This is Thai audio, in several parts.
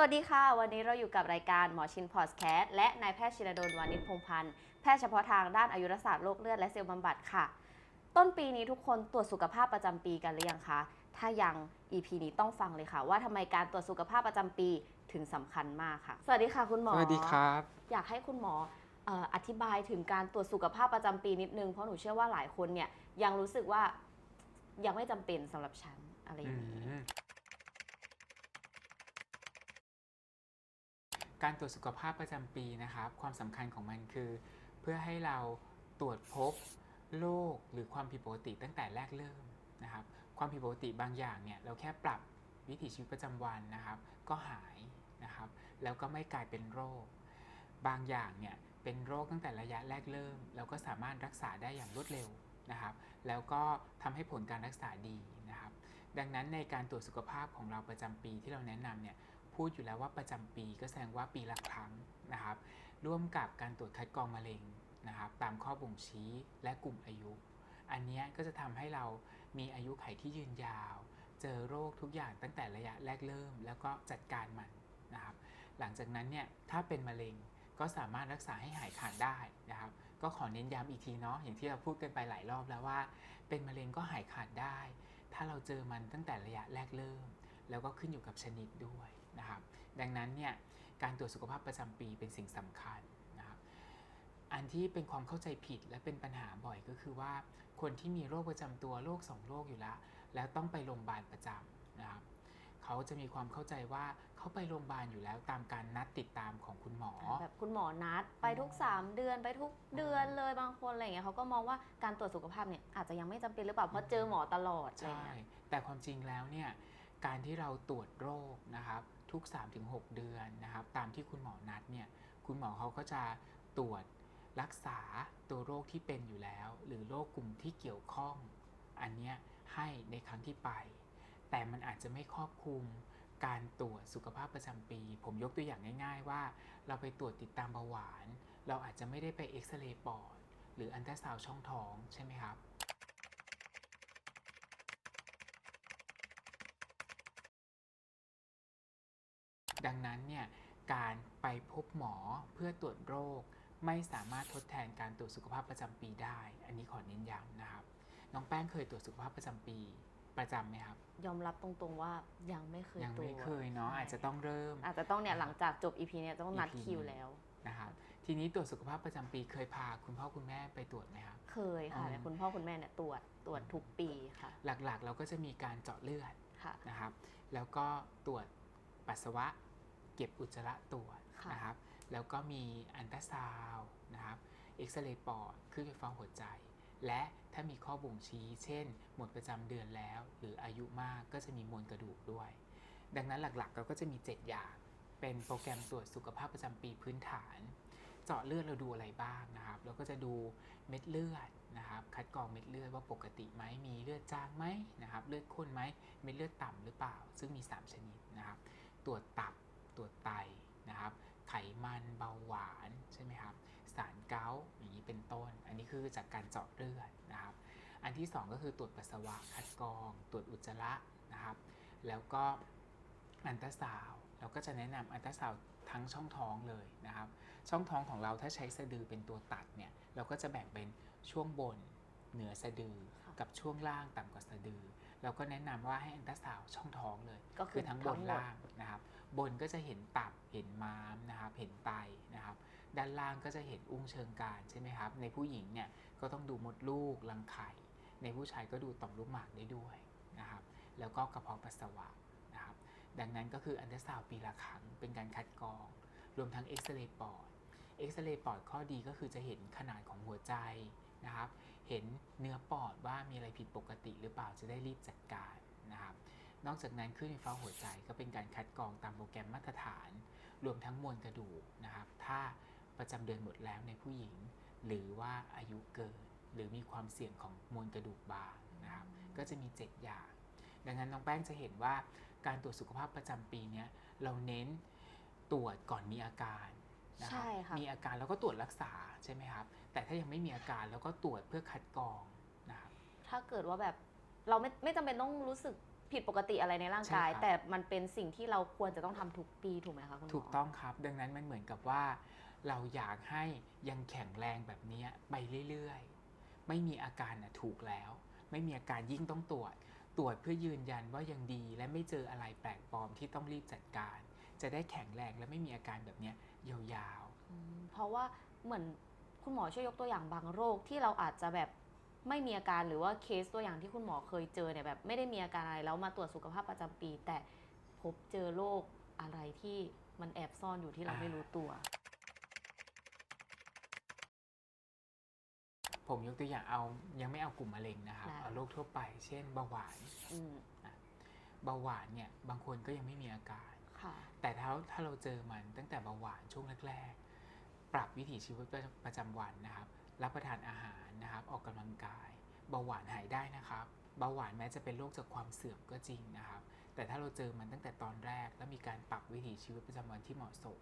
วัสดีค่ะ วันนี้เราอยู่กับรายการหมอชินพอดแคสต์และนายแพทย์ชิรดลวานิชพงษ์พันธ์แพทย์เฉพาะทางด้านอายุรศาสตร์โรคเลือดและเซลล์บำบัดค่ะ ต้นปีนี้ทุกคนตรวจสุขภาพประจำปีกันหรือยังคะ ถ้ายัง EP นี้ต้องฟังเลยค่ะ ว่าทำไมการตรวจสุขภาพประจำปีถึงสำคัญมากค่ะ สวัสดีค่ะคุณหมอ สวัสดีครับ อยากให้คุณหมอเอ่ออธิบายถึงการตรวจสุขภาพประจำปีนิดนึงเพราะหนูเชื่อว่าหลายคนเนี่ยยังรู้สึกว่ายังไม่จำเป็นสำหรับฉันอะไรอย่างนี้ อืม การตรวจสุขภาพประจำปีนะครับ ความสำคัญของมันคือ เพื่อให้เราตรวจพบโรคหรือความผิดปกติตั้งแต่แรกเริ่มนะครับ ความผิดปกติบางอย่างเนี่ยเราแค่ปรับวิถีชีวิตประจำวันนะครับ ก็หายนะครับ แล้วก็ไม่กลายเป็นโรค บางอย่างเนี่ยเป็นโรคตั้งแต่ระยะแรกเริ่ม เราก็สามารถรักษาได้อย่างรวดเร็วนะครับ แล้วก็ทำให้ผลการรักษาดีนะครับ ดังนั้นในการตรวจสุขภาพของเราประจำปีที่เราแนะนำเนี่ย พูดอยู่แล้วว่าประจำปีก็แสดงว่าปีละครั้งนะครับ ร่วมกับการตรวจคัดกรองมะเร็งนะครับ ตามข้อบ่งชี้และกลุ่มอายุ อันนี้ก็จะทำให้เรามีอายุไขที่ยืนยาว เจอโรคทุกอย่างตั้งแต่ระยะแรกเริ่ม แล้วก็จัดการมันนะครับ หลังจากนั้นเนี่ยถ้าเป็นมะเร็งก็สามารถรักษาให้หายขาดได้นะครับ ก็ขอเน้นย้ำอีกทีเนาะอย่างที่เราพูดกันไปหลายรอบแล้วว่า เป็นมะเร็งก็หายขาดได้ ถ้าเราเจอมันตั้งแต่ระยะแรกเริ่ม แล้วก็ขึ้นอยู่กับชนิดด้วย นะครับดังนั้นเนี่ยการตรวจสุขภาพประจำปีเป็นสิ่งสำคัญนะครับอันที่เป็นความเข้าใจผิดและเป็นปัญหาบ่อยก็คือว่า คนที่มีโรคประจำตัวโรคสองโรคอยู่แล้ว แล้วต้องไปโรงพยาบาลประจำนะครับเขาจะมีความเข้าใจว่าเขาไปโรงพยาบาลอยู่แล้วตามการนัดติดตามของคุณหมอ แบบคุณหมอนัดไปทุก 3 เดือนไปทุกเดือนเลยบางคนอะไรอย่างเงี้ยเขาก็มองว่าการตรวจสุขภาพเนี่ยอาจจะยังไม่จำเป็นหรือเปล่าเพราะเจอหมอตลอดอะไรใช่เงี้ยแต่ความจริงแล้วเนี่ยการที่เราตรวจโรคนะครับ ทุก 3-6 เดือนนะครับ ตามที่คุณหมอนัดเนี่ย คุณหมอเขาก็จะตรวจรักษาตัวโรคที่เป็นอยู่แล้ว หรือโรคกลุ่มที่เกี่ยวข้อง อันเนี้ยให้ในครั้งที่ไป แต่มันอาจจะไม่ครอบคลุมการตรวจสุขภาพประจำปี ผมยกตัวอย่างง่าย ๆ ว่า เราไปตรวจติดตามเบาหวาน เราอาจจะไม่ได้ไปเอ็กซเรย์ปอด หรืออันตราซาวช่องท้องใช่ไหมครับ ดังนั้นเนี่ยการไปพบหมอเพื่อตรวจโรค ไม่สามารถทดแทนการตรวจสุขภาพประจำปีได้ อันนี้ขอเน้นย้ำนะครับ น้องแป้งเคยตรวจสุขภาพประจำปีประจำไหมครับ ยอมรับตรงๆว่ายังไม่เคยยังตรวจไม่เคยเนาะใช่อาจจะต้องเริ่ม อาจจะต้องเนี่ยหลังจากจบ EP เนี่ยต้องนัด EP คิวแล้วนะครับทีนี้ตรวจสุขภาพประจำปีเคยพาคุณพ่อคุณแม่ไปตรวจไหมครับเคยค่ะอืมเนี่ยคุณพ่อคุณแม่เนี่ยตรวจตรวจทุกปีค่ะ หลักๆ เราก็จะมีการเจาะเลือดค่ะนะครับ แล้วก็ตรวจปัสสาวะ เก็บอุจจาระตรวจค่ะนะครับ แล้วก็มีอันตราซาวด์นะครับเอ็กซเรย์ปอดคลื่นไฟฟ้าหัวใจ และถ้ามีข้อบ่งชี้ เช่น หมดประจำเดือนแล้ว หรืออายุมากก็จะมีมวลกระดูกด้วย ดังนั้นหลักๆเราก็จะมี 7 อย่าง เป็นโปรแกรมตรวจสุขภาพประจำปีพื้นฐาน เจาะเลือดเราดูอะไรบ้างนะครับ เราก็จะดูเม็ดเลือดนะครับ คัดกรองเม็ดเลือดว่าปกติไหมมีเลือดจางไหมนะครับ เลือดข้นไหมเม็ดเลือดต่ำหรือเปล่า ซึ่งมี 3 ชนิดนะครับ ตรวจตับ ตรวจไตนะครับ ไขมันเบาหวานใช่ไหมครับ สารเกาต์อย่างนี้เป็นต้น อันนี้คือจากการเจาะเลือดนะครับ อันที่ 2 ก็คือตรวจปัสสาวะคัดกรอง ตรวจอุจจาระนะครับ แล้วก็อันตราซาวด์เราก็จะแนะนำอันตราซาวด์ทั้งช่องท้องเลยนะครับ ช่องท้องของเราถ้าใช้สะดือเป็นตัวตัดเนี่ยเราก็จะแบ่งเป็นช่วงบนเหนือสะดือค่ะกับช่วงล่างต่ำกว่าสะดือ เราก็แนะนำว่าให้อันตราซาวด์ช่องท้องเลย ก็คืคืออทั้งบนทั้งหมดล่างนะครับ บนก็จะเห็นตับเห็นม้ามนะครับเห็นไตนะครับ ด้านล่างก็จะเห็นอุ้งเชิงกรานใช่ไหมครับ ในผู้หญิงเนี่ยก็ต้องดูมดลูกรังไข่ ในผู้ชายก็ดูต่อมลูกหมากได้ด้วยนะครับ แล้วก็กระเพาะปัสสาวะนะครับ ดังนั้นก็คืออันตราซาวปีละครั้งเป็นการคัดกรอง รวมทั้งเอ็กซเรย์ปอดเอ็กซเรย์ปอดข้อดีก็คือจะเห็นขนาดของหัวใจนะครับ เห็นเนื้อปอดว่ามีอะไรผิดปกติหรือเปล่าจะได้รีบจัดการนะครับ นอกจากนั้นคลื่นไฟฟ้าหัวใจก็เป็นการคัดกรองตามโปรแกรมมาตรฐาน รวมทั้งมวลกระดูกนะครับ ถ้าประจำเดือนหมดแล้วในผู้หญิง หรือว่าอายุเกิน หรือมีความเสี่ยงของมวลกระดูกบางนะครับ ก็จะมี 7 อย่าง ดังนั้นน้องแป้งจะเห็นว่าการตรวจสุขภาพประจำปีเนี้ยเราเน้นตรวจก่อนมีอาการนะครัใช่ค่ะมีอาการแล้วก็ตรวจรักษาใช่ไหมครับ แต่ถ้ายังไม่มีอาการแล้วก็ตรวจเพื่อคัดกรองนะครับถ้าเกิดว่าแบบเราไม่ไม่จำเป็นต้องรู้สึก ผิดปกติอะไรในร่างกาย ใช่ครับ แต่มันเป็นสิ่งที่เราควรจะต้องทำทุกปีถูกไหมคะคุณหมอ ถูกต้องครับ ดังนั้นมันเหมือนกับว่า เราอยากให้ยังแข็งแรงแบบเนี้ยไปเรื่อยๆ ไม่มีอาการนะถูกแล้ว ไม่มีอาการยิ่งต้องตรวจ ตรวจเพื่อยืนยันว่ายังดีและไม่เจออะไรแปลกปลอมที่ต้องรีบจัดการ จะได้แข็งแรงและไม่มีอาการแบบเนี้ยยาว อืมเพราะว่าเหมือนคุณหมอช่วยยกตัวอย่างบางโรคที่เราอาจจะแบบ ไม่มีอาการหรือว่าเคสตัวอย่างที่คุณหมอเคยเจอเนี่ยแบบไม่ได้มีอาการอะไรแล้วมาตรวจสุขภาพประจำปี แต่พบเจอโรคอะไรที่มันแอบซ่อนอยู่ที่เราไม่รู้ตัวๆผมยกตัวอย่างเอายังไม่เอากลุ่มมะเร็งนะครับ ได้ เอาโรคทั่วไป เช่นเบาหวานอืมเบาหวานเนี่ยบางคนก็ยังไม่มีอาการ ค่ะ แต่ถ้าถ้าเราเจอมันตั้งแต่เบาหวานช่วงแรก ๆ ปรับวิถีชีวิตประจำวันนะครับ รับประทานอาหาร เบาหวานหายได้นะครับ เบาหวานแม้จะเป็นโรคจากความเสื่อมก็จริงนะครับ แต่ถ้าเราเจอมันตั้งแต่ตอนแรก แล้วมีการปรับวิถีชีวิตประจำวันที่เหมาะสม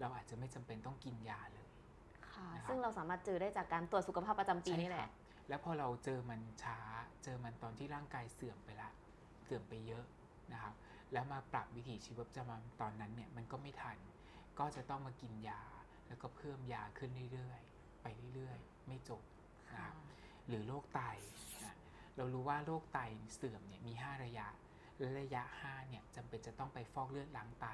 เราอาจจะไม่จำเป็นต้องกินยาเลย ค่ะ นะครับ ซึ่งเราสามารถเจอได้จากการตรวจสุขภาพประจำปีนี่แหคละ รับแล้วพอเราเจอมันช้า เจอมันตอนที่ร่างกายเสื่อมไปละ เสื่อมไปเยอะนะครับ แล้วมาปรับวิถีชีวิตประจำวันตอนนั้นเนี่ยมันก็ไม่ทัน ก็จะต้องมากินยา แล้วก็เพิ่มยาขึ้นเรื่อยๆ ไปเรื่อยๆ ไม่จบนะครับ หรือโรคไตนะเรารู้ว่าโรคไตเสื่อมเนี่ยมี 5 ระยะ และระยะ5เนี่ยจำเป็นจะต้องไปฟอกเลือดล้างไต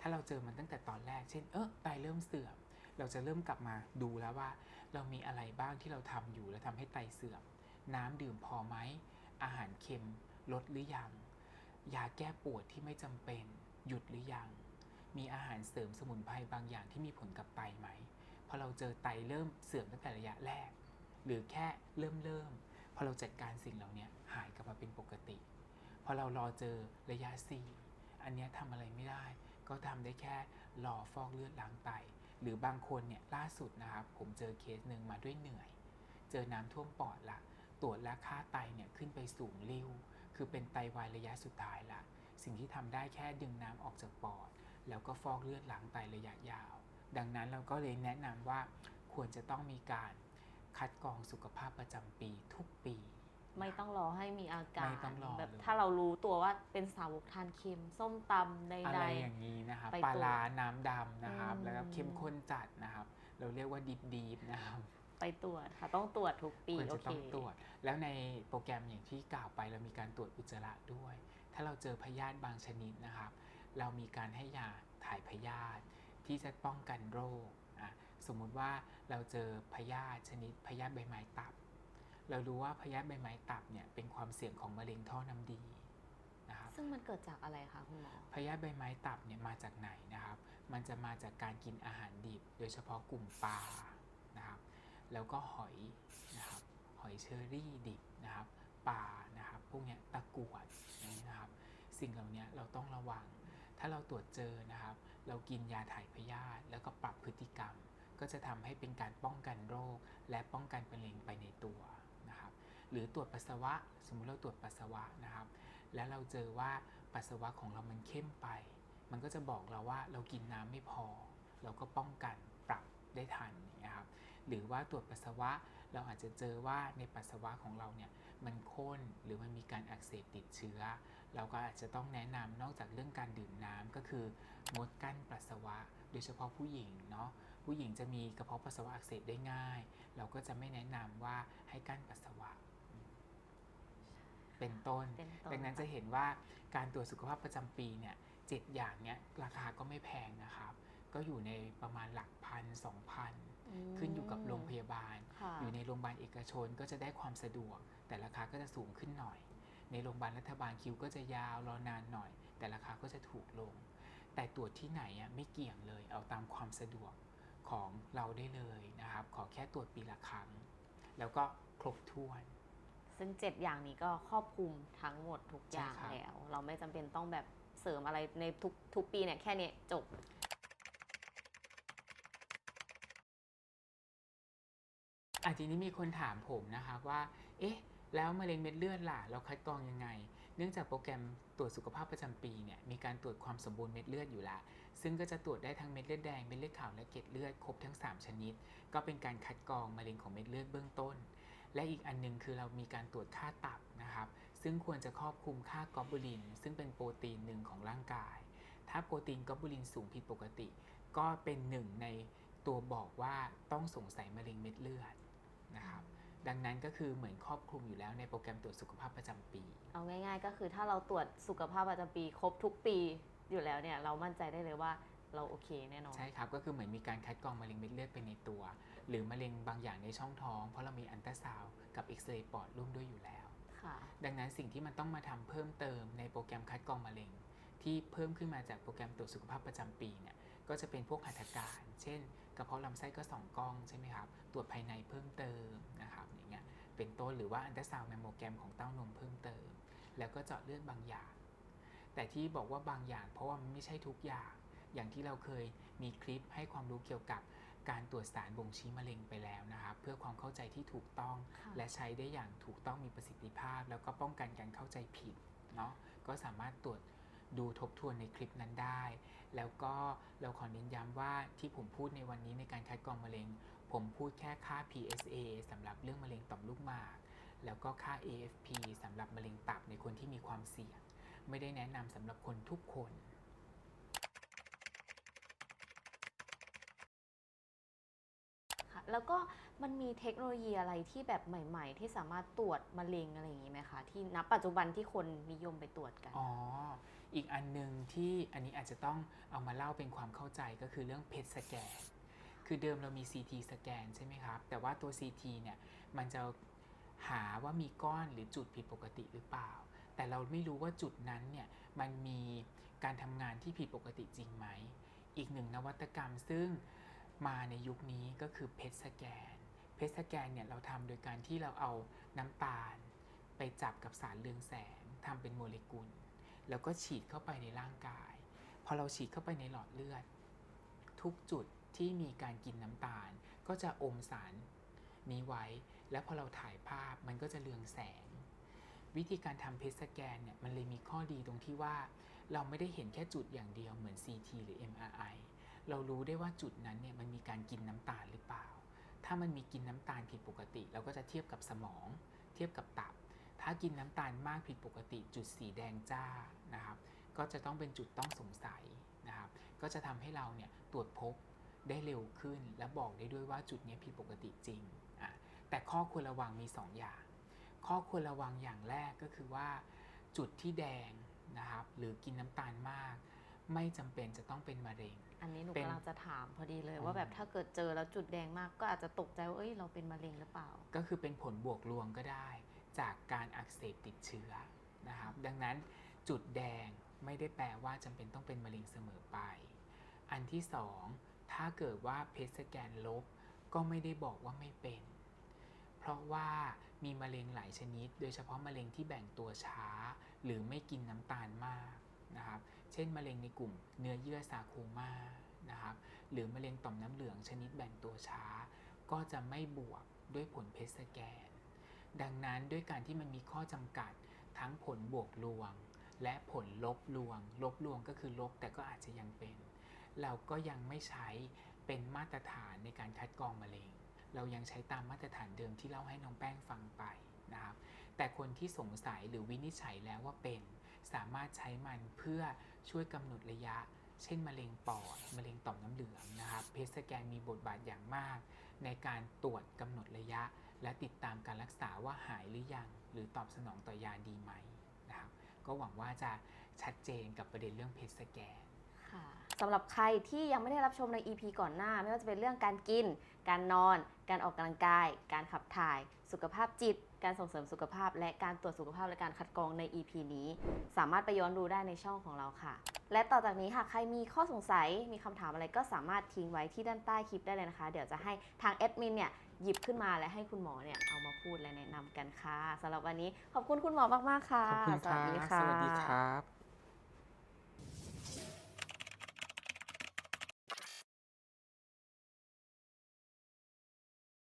ถ้าเราเจอมันตั้งแต่ตอนแรก เช่น เออไตเริ่มเสื่อม เราจะเริ่มกลับมาดูแล้วว่า เรามีอะไรบ้างที่เราทำอยู่แล้วทำให้ไตเสื่อม น้ำดื่มพอไหม อาหารเค็มลดหรือยัง ยาแก้ปวดที่ไม่จำเป็น หยุดหรือยัง มีอาหารเสริมสมุนไพรบางอย่างที่มีผลกับไตไหม พอเราเจอไตเริ่มเสื่อมตั้งแต่ระยะแรก หรือแค่เริ่มเริ่มพอเราจัดการสิ่งเหล่านี้หายกลับมาเป็นปกติ พอเรารอเจอระยะ4อันนี้ทำอะไรไม่ได้ ก็ทำได้แค่รอฟอกเลือดล้างไต หรือบางคนเนี่ยล่าสุดนะครับผมเจอเคสหนึ่งมาด้วยเหนื่อย เจอน้ำท่วมปอดละตรวจแล้วค่าไตเนี่ยขึ้นไปสูงริ้ว คือเป็นไตวายระยะสุดท้ายละสิ่งที่ทำได้แค่ดึงน้ำออกจากปอด แล้วก็ฟอกเลือดล้างไตระยะยาว ดังนั้นเราก็เลยแนะนำว่าควรจะต้องมีการ คัดกรองสุขภาพประจำปีทุกปี ไม่ต้องรอให้มีอาการไม่ต้องรอแบบเลยถ้าเรารู้ตัวว่าเป็นสาวกทานเค็ม ส้มตำใอะดไรอย่างนี้นะครับไปปลาตรวจร้าน้ำดำนะครับอืมแล้วก็เข้มข้นจัดนะครับ เราเรียกว่าดิบดีบนะครับๆไปตรวจค่ะต้องตรวจทุกปีควรโอจะเคต้องตรวจ แล้วในโปรแกรมอย่างที่กล่าวไปเรามีการตรวจอุจจาระด้วย ถ้าเราเจอพยาธิบางชนิดนะครับ เรามีการให้ยาถ่ายพยาธิที่จะป้องกันโรคอะ สมมุติว่าเราเจอพยาธิชนิดพยาธิใบไม้ตับ เรารู้ว่าพยาธิใบไม้ตับเนี่ยเป็นความเสี่ยงของมะเร็งท่อน้ำดีนะครับซึ่งมันเกิดจากอะไรคะคุณหมอพยาธิใบไม้ตับเนี่ยมาจากไหนนะครับ มันจะมาจากการกินอาหารดิบ โดยเฉพาะกลุ่มปลานะครับ แล้วก็หอยนะครับหอยเชอรี่ดิบนะครับปลานะครับพวกเนี้ยตะกรวดอย่างนี้นะครับ สิ่งเหล่านี้เราต้องระวัง ถ้าเราตรวจเจอนะครับ เรากินยาถ่ายพยาธิแล้วก็ปรับพฤติกรรม ก็จะทำให้เป็นการป้องกันโรค และป้องกันมะเร็งไปในตัวนะครับหรือตรวจปัสสาวะ สมมุติเราตรวจปัสสาวะนะครับ แล้วเราเจอว่าปัสสาวะของเรามันเข้มไป มันก็จะบอกเราว่าเรากินน้ำไม่พอ เราก็ป้องกันปรับได้ทันอย่างเงี้ยครับหรือว่าตรวจปัสสาวะเราอาจจะเจอว่าในปัสสาวะของเราเนี่ยมันข้นหรือมันมีการอักเสบติดเชื้อ เราก็อาจจะต้องแนะนำนอกจากเรื่องการดื่มน้ำก็คืองดกั้นปัสสาวะ โดยเฉพาะผู้หญิงเนาะ ผู้หญิงจะมีกระเพาะปัสสาวะอักเสบได้ง่าย เราก็จะไม่แนะนำว่าให้กั้นปัสสาวะเป็นต้น เป็นต้น ดังนั้นจะเห็นว่าการตรวจสุขภาพประจำปีเนี่ยเจ็ดอย่างเนี้ยราคาก็ไม่แพงนะครับ ก็อยู่ในประมาณหลักพันสองพันมขึ้นอยู่กับโรงพยาบาล ค่ะอยู่ในโรงพยาบาลเอกชนก็จะได้ความสะดวก แต่ราคาก็จะสูงขึ้นหน่อย ในโรงพยาบาลรัฐบาลคิวก็จะยาวรอนานหน่อย แต่ราคาก็จะถูกลง แต่ตรวจที่ไหนอะไม่เกี่ยงเลยเอาตามความสะดวก ของเราได้เลยนะครับ ขอแค่ตรวจปีละครั้ง แล้วก็ครบถ้วน ซึ่งเจ็ดอย่างนี้ก็ครอบคลุมทั้งหมดทุกอย่างใช่ครับแล้ว เราไม่จำเป็นต้องแบบเสริมอะไรในทุกทุกปีเนี่ยแค่เนี้ยจบอะทีนี้มีคนถามผมนะครับว่า เอ๊ะ แล้วมะเร็งเม็ดเลือดล่ะ เราคัดกรองยังไง เนื่องจากโปรแกรมตรวจสุขภาพประจำปีเนี่ยมีการตรวจความสมบูรณ์เม็ดเลือดอยู่ละซึ่งก็จะตรวจได้ทั้งเม็ดเลือดแดงเม็ดเลือดขาวและเกล็ดเลือดครบทั้ง 3 ชนิด ก็เป็นการคัดกรองมะเร็งของเม็ดเลือดเบื้องต้น และอีกอันหนึงคือเรามีการตรวจค่าตับนะครับซึ่งควรจะครอบคลุมค่ากอบบูลิน ซึ่งเป็นโปรตีนหนึ่งของร่างกาย ถ้าโปรตีนกอบบูลินสูงผิดปกติ ก็เป็นหนึ่งในตัวบอกว่าต้องสงสัยมะเร็งเม็ดเลือดนะครับ ดังนั้นก็คือเหมือนครอบคลุมอยู่แล้วในโปรแกรมตรวจสุขภาพประจำปี เอาง่ายๆ ก็คือถ้าเราตรวจสุขภาพประจำปี ครบทุกปีอยู่แล้วเนี่ยเรามั่นใจได้เลยว่าเราโอเคแน่นอน ใช่ครับก็คือเหมือนมีการคัดกรองมะเร็งเม็ดเลือดไปในตัว หรือมะเร็งบางอย่างในช่องท้อง เพราะเรามีอันตราซาวด์กับเอ็กซเรย์ปอดร่วมด้วยอยู่แล้วค่ะดังนั้นสิ่งที่มันต้องมาทำเพิ่มเติมในโปรแกรมคัดกรองมะเร็ง ที่เพิ่มขึ้นมาจากโปรแกรมตรวจสุขภาพประจำปีเนี่ยก็จะเป็นพวกหัตถการ เช่น กระเพาะลำไส้ก็สองกล้องใช่ไหมครับตรวจภายในเพิ่มเติมนะครับอย่างเงี้ยเป็นต้นหรือว่าอันตราซาวด์แมมโมแกรมของเต้านมเพิ่มเติม แล้วก็เจาะเลือดบางอย่าง แต่ที่บอกว่าบางอย่างเพราะว่ามันไม่ใช่ทุกอย่าง อย่างที่เราเคยมีคลิปให้ความรู้เกี่ยวกับการตรวจสารบ่งชี้มะเร็งไปแล้วนะครับ เพื่อความเข้าใจที่ถูกต้องค่ะและใช้ได้อย่างถูกต้องมีประสิทธิภาพ แล้วก็ป้องกันการเข้าใจผิดเนาะก็สามารถตรวจ ดูทบทวนในคลิปนั้นได้ แล้วก็เราขอเน้นย้ำว่าที่ผมพูดในวันนี้ในการคัดกรองมะเร็ง ผมพูดแค่ค่า PSA สำหรับเรื่องมะเร็งต่อมลูกหมาก แล้วก็ค่า AFP สำหรับมะเร็งตับในคนที่มีความเสี่ยง ไม่ได้แนะนำสำหรับคนทุกคนค่ะแล้วก็มันมีเทคโนโลยีอะไรที่แบบใหม่ ๆ ที่สามารถตรวจมะเร็งอะไรอย่างนี้ไหมคะ ที่ณปัจจุบันที่คนนิยมไปตรวจกัน อ๋อ อีกอันหนึ่งที่อันนี้อาจจะต้องเอามาเล่าเป็นความเข้าใจก็คือเรื่องเพชสแกนคือเดิมเรามี CT สแกนใช่ไหมครับ แต่ว่าตัว CT เนี่ยมันจะหาว่ามีก้อนหรือจุดผิดปกติหรือเปล่า แต่เราไม่รู้ว่าจุดนั้นเนี่ยมันมีการทำงานที่ผิดปกติจริงไหม อีกหนึ่งนวัตกรรมซึ่งมาในยุคนี้ก็คือเพชสแกน เพชสแกนเนี่ยเราทำโดยการที่เราเอาน้ำตาล ไปจับกับสารเรืองแสงทำเป็นโมเลกุล แล้วก็ฉีดเข้าไปในร่างกาย พอเราฉีดเข้าไปในหลอดเลือด ทุกจุดที่มีการกินน้ำตาล ก็จะอมสารนี้ไว้ แล้วพอเราถ่ายภาพมันก็จะเรืองแสง วิธีการทำเพสแกนเนี่ยมันเลยมีข้อดีตรงที่ว่า เราไม่ได้เห็นแค่จุดอย่างเดียวเหมือน CT หรือ MRI เรารู้ได้ว่าจุดนั้นเนี่ยมันมีการกินน้ำตาลหรือเปล่า ถ้ามันมีกินน้ำตาลผิดปกติ เราก็จะเทียบกับสมอง เทียบกับตับ ถ้ากินน้ำตาลมากผิดปกติจุดสีแดงจ้านะครับก็จะต้องเป็นจุดต้องสงสัยนะครับก็จะทำให้เราเนี่ยตรวจพบได้เร็วขึ้น และบอกได้ด้วยว่าจุดเนี้ยผิดปกติจริงอะแต่ข้อควรระวังมี2อย่าง ข้อควรระวังอย่างแรกก็คือว่าจุดที่แดงนะครับหรือกินน้ำตาลมาก ไม่จำเป็นจะต้องเป็นมะเร็ง อันนี้หนูเป็นกำลังจะถามพอดีเลยอืมว่าแบบถ้าเกิดเจอแล้วจุดแดงมากก็อาจจะตกใจว่าเอ้ยเราเป็นมะเร็งหรือเปล่า ก็คือเป็นผลบวกลวงก็ได้ จากการอักเสบติดเชื้อนะครับ ดังนั้นจุดแดงไม่ได้แปลว่าจำเป็นต้องเป็นมะเร็งเสมอไป อันที่สองถ้าเกิดว่าเพสแกนลบก็ไม่ได้บอกว่าไม่เป็น เพราะว่ามีมะเร็งหลายชนิด โดยเฉพาะมะเร็งที่แบ่งตัวช้า หรือไม่กินน้ำตาลมากนะครับ เช่นมะเร็งในกลุ่มเนื้อเยื่อซาโคมานะครับ หรือมะเร็งต่อมน้ำเหลืองชนิดแบ่งตัวช้า ก็จะไม่บวกด้วยผลเพสแกน ดังนั้นด้วยการที่มันมีข้อจำกัดทั้งผลบวกลวง และผลลบลวง ลบลวงก็คือลบแต่ก็อาจจะยังเป็น เราก็ยังไม่ใช้เป็นมาตรฐานในการคัดกรองมะเร็ง เรายังใช้ตามมาตรฐานเดิมที่เล่าให้น้องแป้งฟังไปนะครับ แต่คนที่สงสัยหรือวินิจฉัยแล้วว่าเป็น สามารถใช้มันเพื่อช่วยกำหนดระยะ เช่นมะเร็งปอด มะเร็งต่อมน้ำเหลืองนะครับ เพสแกนมีบทบาทอย่างมาก ในการตรวจกำหนดระยะ และติดตามการรักษาว่าหายหรือยัง หรือตอบสนองต่อยาดีไหมนะครับก็หวังว่าจะชัดเจนกับประเด็นเรื่องเพสสแกนสำหรับใครที่ยังไม่ได้รับชมใน EP ก่อนหน้า ไม่ว่าจะเป็นเรื่องการกิน การนอน การออกกำลังกาย การขับถ่าย สุขภาพจิต การส่งเสริมสุขภาพ และการตรวจสุขภาพและการคัดกรองใน EP นี้ สามารถไปย้อนดูได้ในช่องของเราค่ะ และต่อจากนี้ค่ะใครมีข้อสงสัยมีคำถามอะไรก็สามารถทิ้งไว้ที่ด้านใต้คลิปได้เลยนะคะ เดี๋ยวจะให้ทางแอดมินเนี่ย หยิบขึ้นมาและให้คุณหมอเนี่ยเอามาพูดและแนะนำกันค่ะสำหรับวันนี้ขอบคุณคุณหมอมากๆค่ะ ขอบคุณครับสวัสดีค่ะสวัสดีครับ